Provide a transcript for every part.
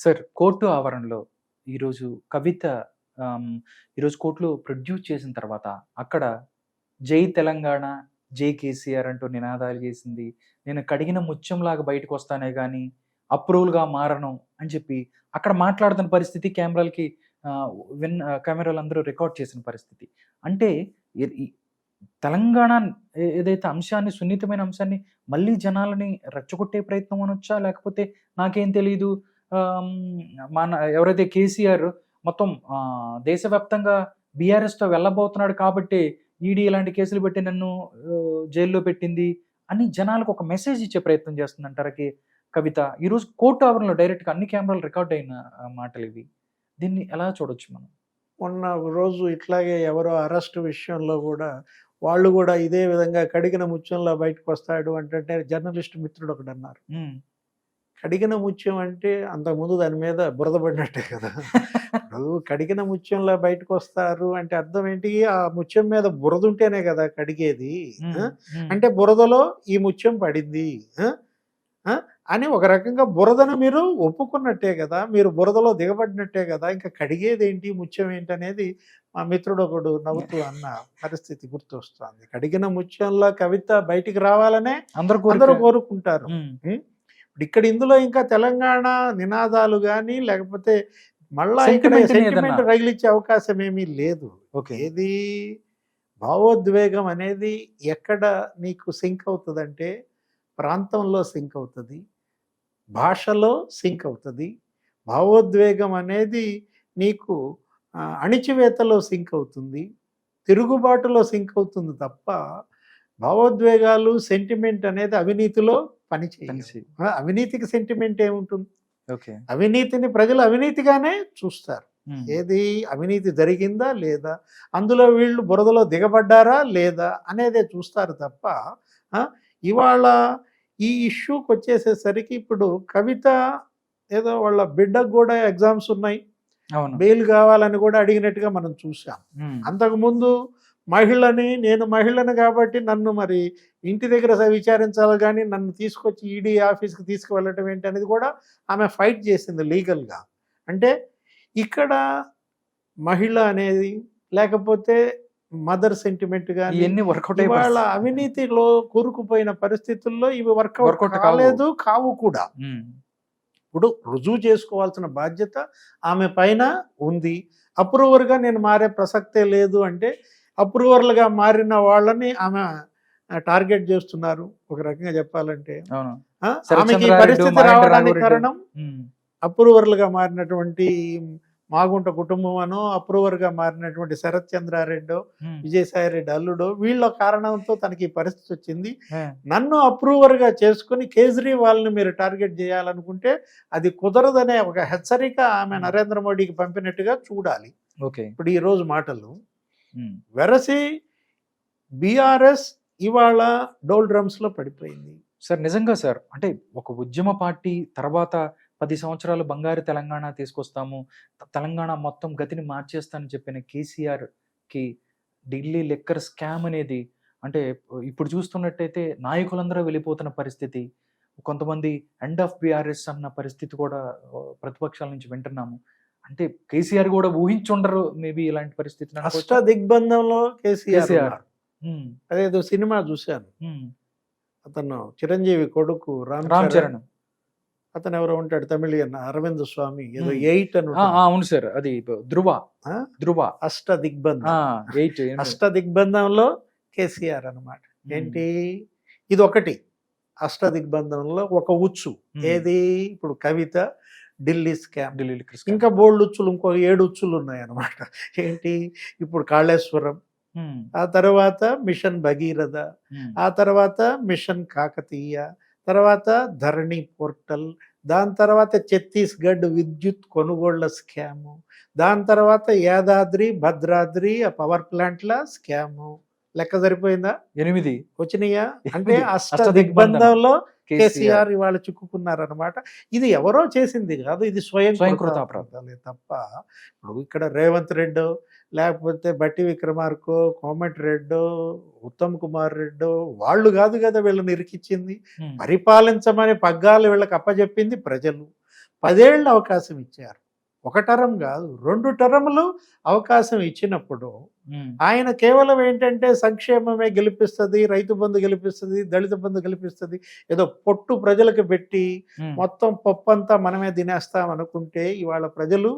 Sir court ఆవరణలో ఈరోజు కవిత ఈరోజు కోర్టులో ప్రొడ్యూస్ చేసిన తర్వాత అక్కడ జై తెలంగాణ జై కేసీఆర్ అంటూ నినాదాలు చేసింది. నేను కడిగిన ముత్యంలాగా బయటకు వస్తానే కానీ అప్రూవల్గా మారను అని చెప్పి అక్కడ మాట్లాడుతున్న పరిస్థితి కెమెరాలకి విన్ కెమెరాలు అందరూ రికార్డ్ చేసిన పరిస్థితి. అంటే తెలంగాణ ఏదైతే అంశాన్ని సున్నితమైన అంశాన్ని మళ్ళీ జనాలని రెచ్చగొట్టే ప్రయత్నం అనొచ్చా? లేకపోతే నాకేం తెలియదు మన ఎవరైతే కేసీఆర్ మొత్తం దేశవ్యాప్తంగా బీఆర్ఎస్తో వెళ్ళబోతున్నాడు కాబట్టి ఈడీ ఇలాంటి కేసులు పెట్టి నన్ను జైల్లో పెట్టింది అని జనాలకు ఒక మెసేజ్ ఇచ్చే ప్రయత్నం చేస్తుందంటారా కి కవిత? ఈరోజు కోర్టు ఆవరణలో డైరెక్ట్గా అన్ని కెమెరాలు రికార్డ్ అయిన మాటలు ఇవి. దీన్ని ఎలా చూడొచ్చు మనం? మొన్న రోజు ఇట్లాగే ఎవరో అరెస్ట్ విషయంలో కూడా వాళ్ళు కూడా ఇదే విధంగా కడిగిన ముత్యంలో బయటకు వస్తాడు అంటే జర్నలిస్ట్ మిత్రుడు ఒకడు అన్నారు. ఉమ్. కడిగిన ముత్యం అంటే అంతకుముందు దాని మీద బురద పడినట్టే కదా. ఇప్పుడు కడిగిన ముత్యంలో బయటకు వస్తారు అంటే అర్థం ఏంటి? ఆ ముత్యం మీద బురద ఉంటేనే కదా కడిగేది. అంటే బురదలో ఈ ముత్యం పడింది? అని ఒక రకంగా బురదను మీరు ఒప్పుకున్నట్టే కదా. మీరు బురదలో దిగబడినట్టే కదా. ఇంకా కడిగేది ఏంటి? ముత్యం ఏంటి అనేది మా మిత్రుడు ఒకడు నవ్వుతూ అన్న పరిస్థితి గుర్తొస్తుంది. కడిగిన ముత్యంలో కవిత బయటికి రావాలనే అందరూ అందరూ కోరిక కోరుకుంటారు ఇక్కడ ఇందులో ఇంకా తెలంగాణ నినాదాలు కానీ లేకపోతే మళ్ళా ఇక్కడ సెంటిమెంట్ ఏదన్నా? రగిలించే అవకాశం ఏమీ లేదు ఏది భావోద్వేగం అనేది ఎక్కడ నీకు సింక్ అవుతుందంటే ప్రాంతంలో సింక్ అవుతుంది భాషలో సింక్ అవుతుంది. భావోద్వేగం అనేది నీకు అణిచివేతలో సింక్ అవుతుంది తిరుగుబాటులో సింక్ అవుతుంది తప్ప భావోద్వేగాలు సెంటిమెంట్ అనేది అవినీతిలో పనిచేయదు. ఆ, అవినీతికి సెంటిమెంట్ ఏముంటుంది? ఓకే. అవినీతిని ప్రజలు అవినీతిగానే చూస్తారు. ఏది అవినీతి జరిగిందా లేదా? అందులో వీళ్ళు బురదలో దిగబడ్డారా లేదా అనేదే చూస్తారు తప్ప ఇవాళ ఈ ఇష్యూకి వచ్చేసేసరికి ఇప్పుడు కవిత ఏదో వాళ్ళ బిడ్డకు కూడా ఎగ్జామ్స్ ఉన్నాయి. బెయిల్ కావాలని కూడా అడిగినట్టుగా మనం చూసాం. అంతకుముందు మహిళని నేను మహిళను కాబట్టి నన్ను మరి ఇంటి దగ్గర విచారించాలి కానీ నన్ను తీసుకొచ్చి ఈడీ ఆఫీస్కి తీసుకువెళ్ళటం ఏంటి అనేది కూడా ఆమె ఫైట్ చేసింది లీగల్గా. అంటే ఇక్కడ మహిళ అనేది లేకపోతే మదర్ సెంటిమెంట్ కానీ ఇవన్నీ వర్కౌట్ ఇవాళ అవినీతిలో కూరుకుపోయిన పరిస్థితుల్లో ఇవి వర్కౌట్. కాలేదు కావు కూడా. ఇప్పుడు రుజువు చేసుకోవాల్సిన బాధ్యత ఆమె పైన ఉంది. అప్రూవర్గా నేను మారే ప్రసక్తే లేదు అంటే అప్రూవర్లుగా మారిన వాళ్ళని ఆమె టార్గెట్ చేస్తున్నారు ఒక రకంగా చెప్పాలంటే ఆమెకి పరిస్థితి రావడానికి. కారణం. అప్రూవర్లుగా మారినటువంటి మాగుంట కుటుంబం అనో అప్రూవర్గా మారినటువంటి శరత్ చంద్రారెడ్డి. విజయసాయిరెడ్డి అల్లుడు వీళ్ళ కారణంతో తనకి ఈ పరిస్థితి వచ్చింది. నన్ను అప్రూవర్గా చేసుకుని కేజ్రీవాల్ని మీరు టార్గెట్ చేయాలనుకుంటే అది కుదరదనే ఒక హెచ్చరిక ఆమె నరేంద్ర మోడీకి పంపినట్టుగా చూడాలి ఓకే ఇప్పుడు ఈ రోజు మాటలు. వెరసి బీఆర్ఎస్ ఇవాళ డోల్ డ్రమ్స్లో పడిపోయింది. సార్ నిజంగా సార్ అంటే ఒక ఉద్యమ పార్టీ తర్వాత పది సంవత్సరాలు బంగారు తెలంగాణ తీసుకొస్తాము తెలంగాణ మొత్తం గతిని మార్చేస్తానని చెప్పిన కేసీఆర్కి ఢిల్లీ లెక్కర్ స్కామ్ అనేది అంటే ఇప్పుడు చూస్తున్నట్టయితే నాయకులందరూ వెళ్ళిపోతున్న పరిస్థితి కొంతమంది ఎండ్ ఆఫ్ బీఆర్ఎస్ అన్న పరిస్థితి కూడా ప్రతిపక్షాల నుంచి వింటున్నాము. అంటే కేసీఆర్ కూడా ఊహించుండరు మేబీ ఇలాంటి పరిస్థితి అష్ట దిగ్బంధంలో కేసీఆర్. అదేదో సినిమా చూశాను. అతను చిరంజీవి కొడుకు రామ్ రామ్ చరణ్. అతను ఎవరో ఉంటాడు తమిళియన్ అరవింద్ స్వామి ఏదో. ఎయిట్ అని అవును సార్. అది ధృవ? ధృవ అష్ట దిగ్బంధం. ఎయిట్ అష్ట దిగ్బంధంలో కేసీఆర్ అన్నమాట. ఏంటి? ఇది ఒకటి అష్ట దిగ్బంధంలో ఒక ఉచ్చు. ఏది? ఇప్పుడు కవిత ఢిల్లీ స్కామ్ ఢిల్లీ ఇంకా బోల్డ్ ఉచ్చులు ఇంకో ఏడు ఉచ్చులు ఉన్నాయి అన్నమాట ఏంటి? ఇప్పుడు కాళేశ్వరం ఆ తర్వాత మిషన్ భగీరథ ఆ తర్వాత మిషన్ కాకతీయ తర్వాత ధరణి పోర్టల్ దాని తర్వాత ఛత్తీస్గఢ్ విద్యుత్ కొనుగోళ్ళ స్కాము దాని తర్వాత యాదాద్రి భద్రాద్రి ఆ పవర్ ప్లాంట్ల స్కాము. లెక్క సరిపోయిందా? ఎనిమిది. వచ్చినాయా? అంటే. అష్ట. దిగ్బంధంలో కేసీఆర్. ఇవాళ చిక్కుకున్నారనమాట ఇది ఎవరో చేసింది కాదు ఇది స్వయం స్వయం కృతాపరాధాలే తప్ప. ఇప్పుడు ఇక్కడ రేవంత్ రెడ్డి లేకపోతే బట్టి విక్రమార్కో కోమటిరెడ్డో ఉత్తమ్ కుమార్ రెడ్డో వాళ్ళు కాదు కదా వీళ్ళని ఇరికిచ్చింది. పరిపాలించమని పగ్గాలు వీళ్ళకి అప్పచెప్పింది ప్రజలు. పదేళ్ళు అవకాశం ఇచ్చారు. ఒక టర్మ్ కాదు రెండు టర్ములు అవకాశం ఇచ్చినప్పుడు ఆయన కేవలం ఏంటంటే సంక్షేమమే గెలిపిస్తుంది రైతు బంధు గెలిపిస్తుంది దళిత బంధు గెలిపిస్తుంది ఏదో పొట్టు ప్రజలకు పెట్టి మొత్తం పప్పంతా మనమే తినేస్తాం అనుకుంటే ఇవాళ ప్రజలు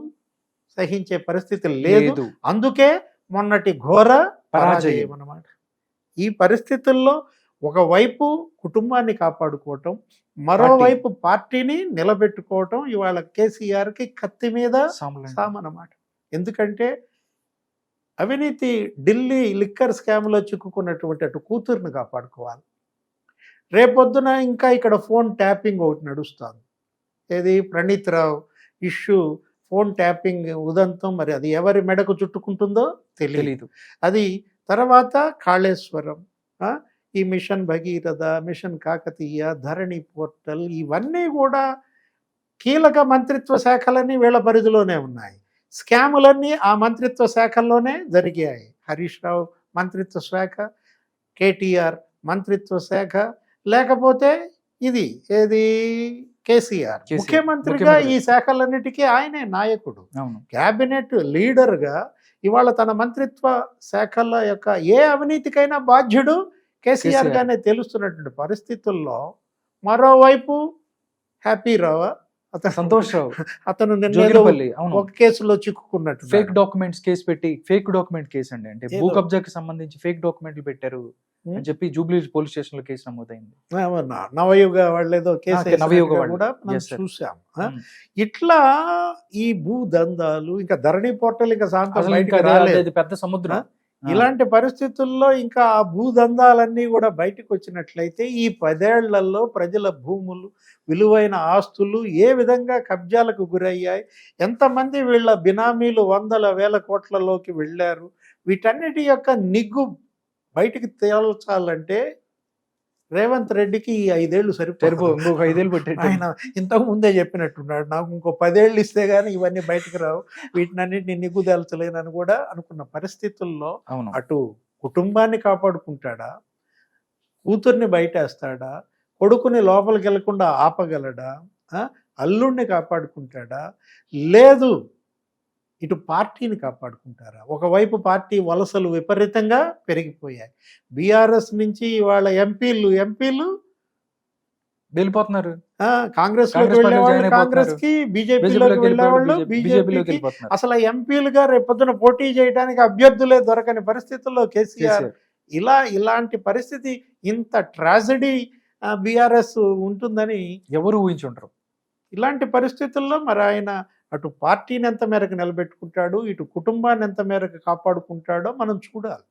సహించే పరిస్థితి లేదు. అందుకే మొన్నటి ఘోర. పరాజయం అన్నమాట. ఈ పరిస్థితుల్లో ఒకవైపు కుటుంబాన్ని కాపాడుకోవటం మరోవైపు పార్టీని నిలబెట్టుకోవటం ఇవాళ కేసీఆర్కి కత్తి మీద సాములు సామన్నమాట. ఎందుకంటే అవినీతి ఢిల్లీ లిక్కర్ స్కామ్లో చిక్కుకున్నటువంటి అటు కూతుర్ని కాపాడుకోవాలి. రేపొద్దున ఇంకా ఇక్కడ ఫోన్ ట్యాపింగ్ ఒకటి నడుస్తుంది. ఏది Praneeth Rao issue phone tapping ఉదంతం మరి అది ఎవరి మెడకు చుట్టుకుంటుందో తెలియదు అది తర్వాత కాళేశ్వరం ఈ mission Bhagiratha mission Kakatiya Dharani portal ఇవన్నీ కూడా కీలక మంత్రిత్వ శాఖలన్నీ వీళ్ళ పరిధిలోనే ఉన్నాయి. స్కాములన్నీ ఆ మంత్రిత్వ శాఖల్లోనే జరిగాయి. హరీష్ రావు మంత్రిత్వ శాఖ కేటీఆర్ మంత్రిత్వ శాఖ లేకపోతే ఇది ఏది? కేసీఆర్. ముఖ్యమంత్రిగా ఈ. శాఖలన్నిటికీ ఆయనే నాయకుడు. క్యాబినెట్ లీడర్గా ఇవాళ తన మంత్రిత్వ శాఖల యొక్క ఏ అవినీతికైనా బాధ్యుడు కేసీఆర్. గానే తెలుస్తున్నటువంటి పరిస్థితుల్లో మరోవైపు హ్యాపీ రావు అతను సంతోష్ రావు అతను ఒక కేసులో చిక్కుకున్నట్టు ఫేక్ డాక్యుమెంట్స్ కేసు పెట్టి ఫేక్ డాక్యుమెంట్ కేసు అండి అంటే భూ. కబ్జాకి సంబంధించి ఫేక్ డాక్యుమెంట్లు పెట్టారు. అని చెప్పి జూబ్లీ పోలీస్ స్టేషన్లో కేసు నమోదైంది నవయుగ వాళ్ళు ఏదో కేసు నవయుగ. కూడా. చూసాం. ఇట్లా ఈ భూ దందాలు ఇంకా ధరణి పోర్టల్ ఇంకా సాంతం పెద్ద సముద్రం ఇలాంటి పరిస్థితుల్లో ఇంకా ఆ భూదందాలన్నీ కూడా బయటకు వచ్చినట్లయితే ఈ పదేళ్ళలో ప్రజల భూములు విలువైన ఆస్తులు ఏ విధంగా కబ్జాలకు గురయ్యాయి? ఎంతమంది వీళ్ళ బినామీలు వందల వేల కోట్లలోకి వెళ్ళారు? వీటన్నిటి యొక్క నిగ్గు బయటికి తేల్చాలంటే రేవంత్ రెడ్డికి ఈ ఐదేళ్ళు సరిపో ఇంకొక ఐదేళ్ళు పెట్టేట్టు ఆయన ఇంతకు ముందే చెప్పినట్టున్నాడు నాకు ఇంకో పదేళ్ళు ఇస్తే గానీ ఇవన్నీ బయటకు రావు వీటినన్నింటిని నిగ్గుదేల్చలేనని కూడా అనుకున్న పరిస్థితుల్లో అవును అటు కుటుంబాన్ని కాపాడుకుంటాడా కూతుర్ని బయటేస్తాడా కొడుకుని లోపలికి వెళ్ళకుండా ఆపగలడా ఆ? అల్లుడిని కాపాడుకుంటాడా లేదు ఇటు పార్టీని కాపాడుకుంటారా? ఒకవైపు పార్టీ వలసలు విపరీతంగా పెరిగిపోయాయి. బీఆర్ఎస్ నుంచి వాళ్ళ ఎంపీలు ఎంపీలు వెళ్ళిపోతున్నారు. కాంగ్రెస్ కాంగ్రెస్. కి బీజేపీలోకి వెళ్ళేవాళ్ళు బీజేపీలోకి బీజేపీకి అసలు ఎంపీలుగా రేపొద్దున పోటీ చేయడానికి అభ్యర్థులే దొరకని పరిస్థితుల్లో కేసీఆర్. ఇలా ఇలాంటి పరిస్థితి ఇంత ట్రాజడీ బీఆర్ఎస్ ఉంటుందని ఎవరు ఊహించుంటారు ఇలాంటి పరిస్థితుల్లో మరి ఆయన అటు పార్టీని ఎంత మేరకు నిలబెట్టుకుంటాడు ఇటు కుటుంబాన్ని ఎంత మేరకు కాపాడుకుంటాడో మనం చూడాలి.